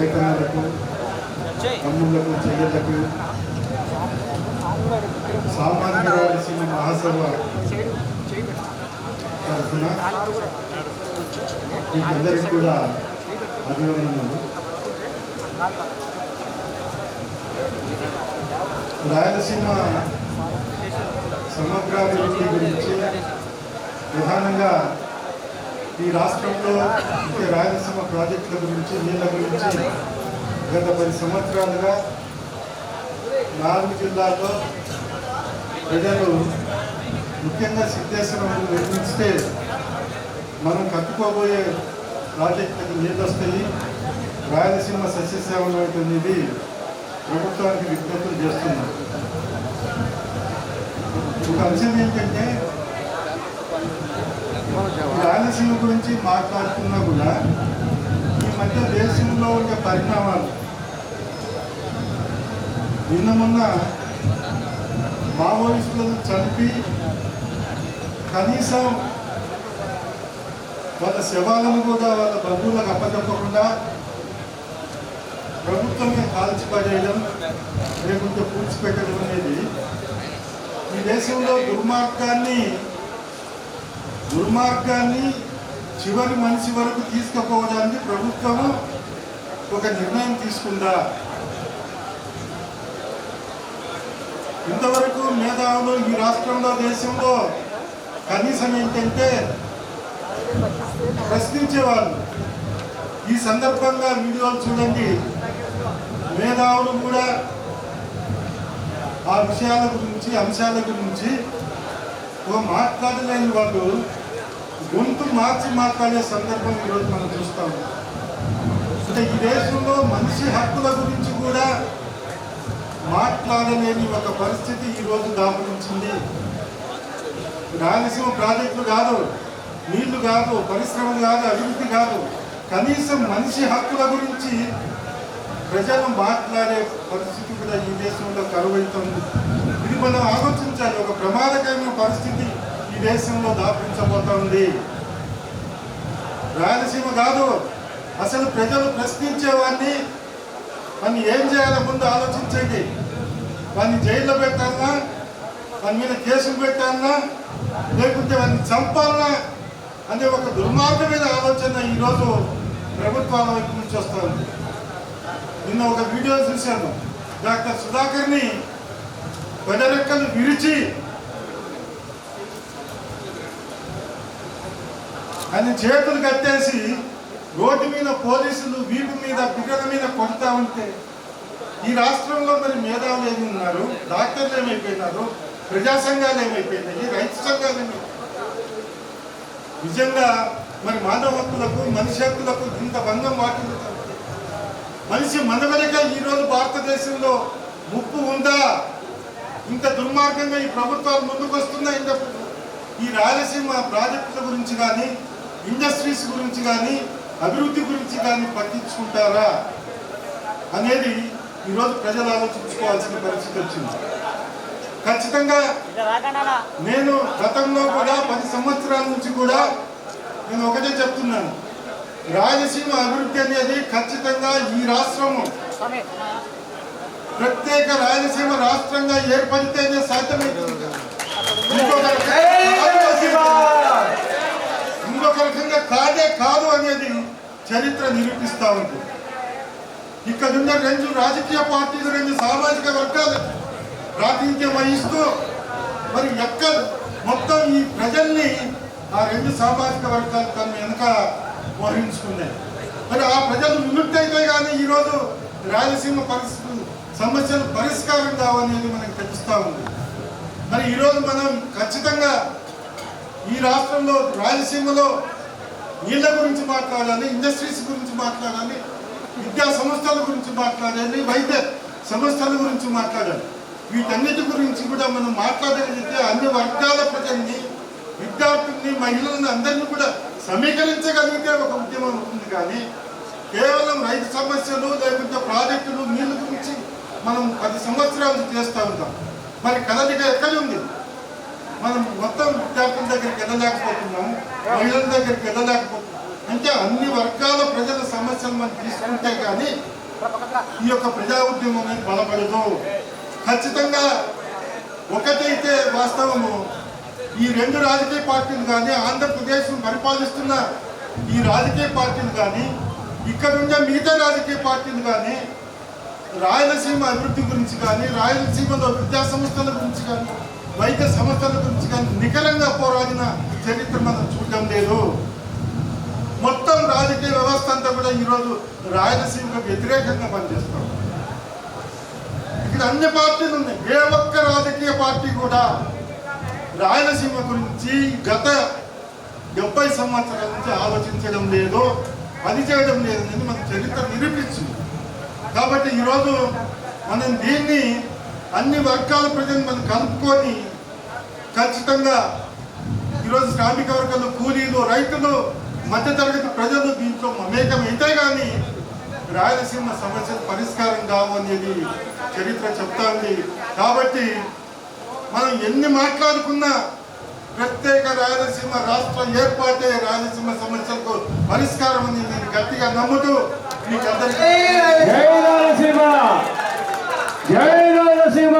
రైతన్నలకు తమ్ముళ్ళకు చెయ్యలకు సామాన్య రావాల్సిన మహాసభ తరఫున మీకందరికీ కూడా అభినందనలు. రాయలసీమ సమగ్రాభివృద్ధి గురించి ప్రధానంగా ఈ రాష్ట్రంలో రాయలసీమ ప్రాజెక్టుల గురించి నీళ్ళ గురించి గత పది సంవత్సరాలుగా నాలుగు జిల్లాల్లో ప్రజలు ముఖ్యంగా సిద్ధేశ్వరం నిర్మిస్తే మనం కట్టుకోబోయే ప్రాజెక్టులకు నీళ్ళు వస్తాయి రాయలసీమ సస్యశ్యామలం అవుతుంది ప్రభుత్వానికి విజ్ఞప్తులు చేస్తున్నాం. ఒక అంశం ఏంటంటే ఈ గురించి మాట్లాడుతున్నా కూడా ఈ మధ్య దేశంలో ఉండే పరిణామాలు. నిన్న మొన్న మావోయిస్టులను చంపి కనీసం వాళ్ళ శవాలను కూడా వాళ్ళ బంధువులకు అప్పచెప్పకుండా ప్రభుత్వమే కాల్చిపడేయడం లేకుంటే పూడ్చిపెట్టడం అనేది ఈ దేశంలో దుర్మార్గాన్ని దుర్మార్గాన్ని చివరి మనిషి వరకు తీసుకుపోవడానికి ప్రభుత్వము ఒక నిర్ణయం తీసుకుందా? ఇంతవరకు మేధావులు ఈ రాష్ట్రంలో దేశంలో కనీసం ఏంటంటే ప్రశ్నించేవాళ్ళు. ఈ సందర్భంగా వీడియోలు చూడండి. మేధావులు కూడా ఆ విషయాల గురించి అంశాల గురించి ఓ మాట్లాడలేని వాళ్ళు గొంతు మార్చి మాట్లాడే సందర్భం ఈరోజు మనం చూస్తాం అంటే ఈ దేశంలో మనిషి హక్కుల గురించి కూడా మాట్లాడలేని ఒక పరిస్థితి ఈరోజు దాపురించింది. రాయలసీమ ప్రాజెక్టులు కాదు నీళ్ళు కాదు పరిశ్రమలు కాదు అభివృద్ధి కాదు. కనీసం మనిషి హక్కుల గురించి ప్రజలు మాట్లాడే పరిస్థితి కూడా ఈ దేశంలో కరువైతుంది. ఇది మనం ఆలోచించాలి. ఒక ప్రమాదకరమైన పరిస్థితి. దేశంలో దాపించబోతోంది. రాయలసీమ కాదు అసలు ప్రజలు ప్రశ్నించేవాడిని వాడిని ఏం చేయాలో ముందు ఆలోచించండి. వాడిని జైల్లో పెట్టాలన్నా వాని మీద కేసులు పెట్టాలన్నా లేకుంటే వాడిని చంపాలన్నా అనే ఒక దుర్మార్గం మీద ఆలోచన ఈరోజు ప్రభుత్వాల వైపు నుంచి వస్తుంది. నిన్న ఒక వీడియో చూశాను. డాక్టర్ సుధాకర్ని పెదరెక్కలు విరిచి అని చేతులు కట్టేసి రోడ్డు మీద పోలీసులు వీపు మీద బిడ్డల మీద కొడతా ఉంటే ఈ రాష్ట్రంలో మరి మేధావులు ఏమి ఉన్నారు డాక్టర్లు ఏమైపోయినారు? ప్రజా సంఘాలు ఏమైపోయినాయి? రైతు సంఘాలు ఏమైపోయినాయి? నిజంగా మరి మానవ హక్కులకు మనిషి హక్కులకు ఇంత భంగం వాటిల్లు మనిషి మనవరిగా ఈరోజు భారతదేశంలో ముప్పు ఉందా? ఇంత దుర్మార్గంగా ఈ ప్రభుత్వాలు ముందుకు వస్తున్నాయి ఈ రాయలసీమ ప్రాజెక్టుల గురించి కానీ ఇండస్ట్రీస్ గురించి కానీ అభివృద్ధి గురించి కానీ పట్టించుకుంటారా అనేది ఈరోజు ప్రజలు ఆలోచించుకోవాల్సిన పరిస్థితి వచ్చింది. ఖచ్చితంగా నేను గతంలో కూడా పది సంవత్సరాల నుంచి కూడా నేను ఒకటే చెప్తున్నాను. రాయలసీమ అభివృద్ధి అనేది ఖచ్చితంగా ఈ రాష్ట్రము. ప్రత్యేక రాయలసీమ రాష్ట్రంగా ఏర్పడితేనే సాధ్యమవుతుంది. ఇంకొక రకంగా కాదే కాదు అనేది చరిత్ర నిరూపిస్తా ఉంది. ఇక్కడ ఉన్న రెండు రాజకీయ పార్టీలు రెండు సామాజిక వర్గాలు ప్రాతినిధ్యం వహిస్తూ మరి ఎక్కడ మొత్తం ఈ ప్రజల్ని ఆ రెండు సామాజిక వర్గాలు తన వెనుక వహించుకున్నాయి. మరి ఆ ప్రజలు విముక్తి అయితే కానీ ఈరోజు రాయలసీమ పరిస్థితులు సమస్యలు పరిష్కారం కావనేది మనకు తెలుస్తూ ఉంది. మరి ఈరోజు మనం ఖచ్చితంగా ఈ రాష్ట్రంలో రాయలసీమలో నీళ్ళ గురించి మాట్లాడాలి ఇండస్ట్రీస్ గురించి మాట్లాడాలి విద్యా సంస్థల గురించి మాట్లాడాలి వైద్య సంస్థల గురించి మాట్లాడాలి. వీటన్నిటి గురించి కూడా మనం మాట్లాడగలిగితే అన్ని వర్గాల ప్రజల్ని విద్యార్థుల్ని మహిళల్ని అందరినీ కూడా సమీకరించగలిగితే ఒక ఉద్యమం ఉంటుంది కానీ కేవలం రైతు సమస్యలు లేకుంటే ప్రాజెక్టులు నీళ్ళ గురించి మనం పది సంవత్సరాలు చేస్తూ ఉంటాం. మరి కదలిక ఎక్కడ ఉంది మనం మొత్తం విద్యార్థుల దగ్గరికి వెళ్ళలేకపోతున్నాము మహిళల దగ్గరికి వెళ్ళలేకపోతున్నాం. అంటే అన్ని వర్గాల ప్రజల సమస్యలు మనం తీసుకుంటే కానీ ఈ యొక్క ప్రజా ఉద్యమం అనేది బలపడదు. ఖచ్చితంగా ఒకటైతే వాస్తవము ఈ రెండు రాజకీయ పార్టీలు కానీ ఆంధ్రప్రదేశ్ను పరిపాలిస్తున్న ఈ రాజకీయ పార్టీలు కానీ ఇక్కడ ఉండే మిగతా రాజకీయ పార్టీలు కానీ రాయలసీమ అభివృద్ధి గురించి కానీ రాయలసీమలో విద్యా సంస్థల గురించి కానీ వైద్య సమస్యల గురించి కానీ నికరంగా పోరాడిన చరిత్ర మనం చూడడం లేదు. మొత్తం రాజకీయ వ్యవస్థ అంతా కూడా ఈరోజు రాయలసీమకు వ్యతిరేకంగా పనిచేస్తాం ఇక్కడ అన్ని పార్టీలు ఉన్నాయి. ఏ ఒక్క రాజకీయ పార్టీ కూడా రాయలసీమ గురించి గత డెబ్బై సంవత్సరాల నుంచి ఆలోచించడం లేదు పని చేయడం లేదు మన చరిత్ర నిరూపించింది. కాబట్టి ఈరోజు మనం దీన్ని అన్ని వర్గాల ప్రజలు మనం కలుపుకొని ఖచ్చితంగా ఈరోజు శ్రామిక వర్గాలు కూలీలు రైతులు మధ్యతరగతి ప్రజలు దీంట్లో మమేకం అయితే కానీ రాయలసీమ సమస్యలు పరిష్కారం కావు అనేది చరిత్ర చెప్తాంది కాబట్టి మనం ఎన్ని మాట్లాడుకున్నా ప్రత్యేక రాయలసీమ రాష్ట్ర ఏర్పాటే రాయలసీమ సమస్యలకు పరిష్కారం అని నేను గట్టిగా నమ్ముతూ మీకు అందరికీ జై రాయలసీమ! జై రాయలసీమ!